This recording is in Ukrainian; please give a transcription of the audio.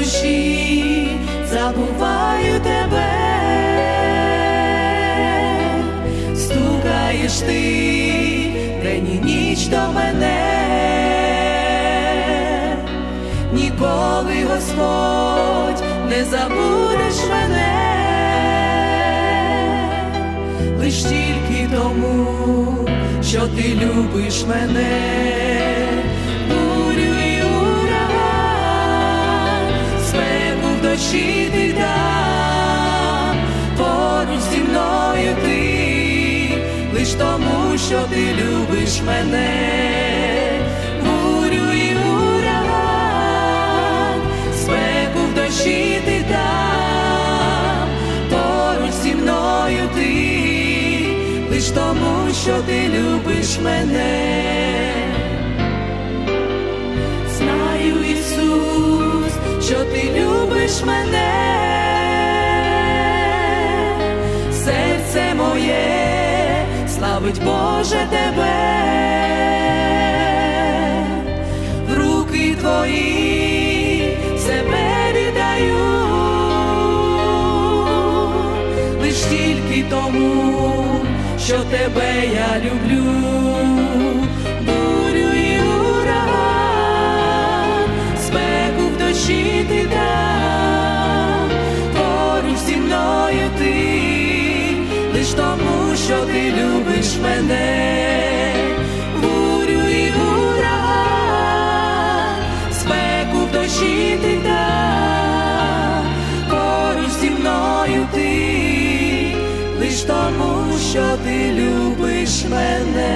душі, забуваю тебе, стукаєш ти день і ніч до мене, ніколи Господь не забудеш мене, лиш тільки тому, що ти любиш мене. В ти дам, поруч зі мною ти, лиш тому, що ти любиш мене. Бурю і ураган, спеку в дощі ти поруч зі мною ти, лиш тому, що ти любиш мене. Любиш мене, серце моє, славить Боже тебе, в руки твої себе віддаю, лиш тільки тому, що тебе я люблю. Бурю і ураган, спеку в дощі ти любиш мене. Бурю і ураган, спеку в дощі ти та поруч зі мною ти, лиш тому, що ти любиш мене.